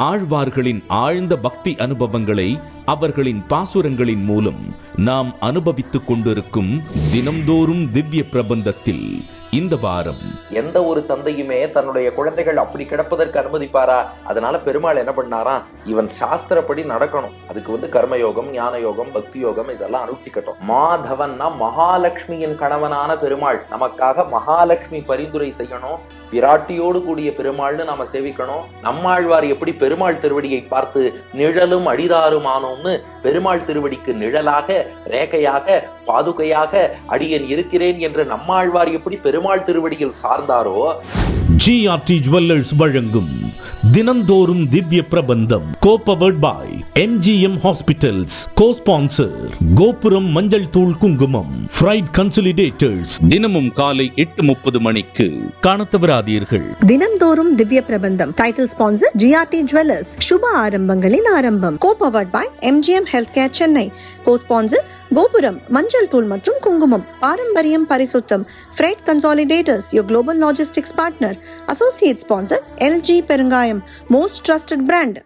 ஆழ்வார்களின் ஆழ்ந்த பக்தி அனுபவங்களை அவர்களின் பாசுரங்களின் மூலம் நாம் அனுபவித்துக் கொண்டிருக்கும் தினம்தோறும் திவ்ய பிரபந்தத்தில் இந்த வாரம். எந்த ஒரு தந்தையுமே தன்னுடைய குழந்தைகள் அப்படி கிடப்பதற்கு அனுமதிப்பாரா? அதனால பெருமாள் என்ன பண்ணாரா? இவன் சாஸ்திரப்படி நடக்கணும். அதுக்கு வந்து கர்மயோகம் ஞான யோகம் பக்தி யோகம் இதெல்லாம் அனுஷ்டிக்கட்டும். மாதவன்னா மகாலட்சுமியின் கணவனான பெருமாள். நமக்காக மகாலட்சுமி பரிந்துரை செய்யணும். பிராட்டியோடு கூடிய பெருமாள்னு நாம சேவிக்கணும். நம்மாழ்வார் எப்படி பெருமாள் திருவடியை பார்த்து நிழலும் அடிதாருமானோம்னு பெருமாள் திருவடிக்கு நிழலாக ரேகையாக பாதுகையாக அடியன் இருக்கிறேன் என்று நம்மாழ்வார் எப்படி பெருமாள் திருவடியில் சார்ந்தாரோ? ஜிஆர்டி ஜுவல்லர்ஸ் வழங்கும் தினந்தோறும் Divya Prabandham. Co powered by MGM hospitals cosponsor Gopuram மஞ்சள் தூள் குங்குமம். ஃப்ரைட் கன்சலிடேட்டர்ஸ் தினமும் காலை எட்டு முப்பது மணிக்கு காணத் தவறாதீர்கள் தினம்தோறும் Divya Prabandham. Title sponsor GRT jewellers சுப ஆரம்பங்களின் ஆரம்பம். Co powered by MGM health care Chennai co sponsor Gopuram மஞ்சள் தூள் மற்றும் குங்குமம் பாரம்பரியம் பரிசுத்தம். Freight consolidators yo global logistics partner associate sponsor LG பெருங்காயம் மோஸ்ட் ட்ரஸ்டட் பிராண்ட்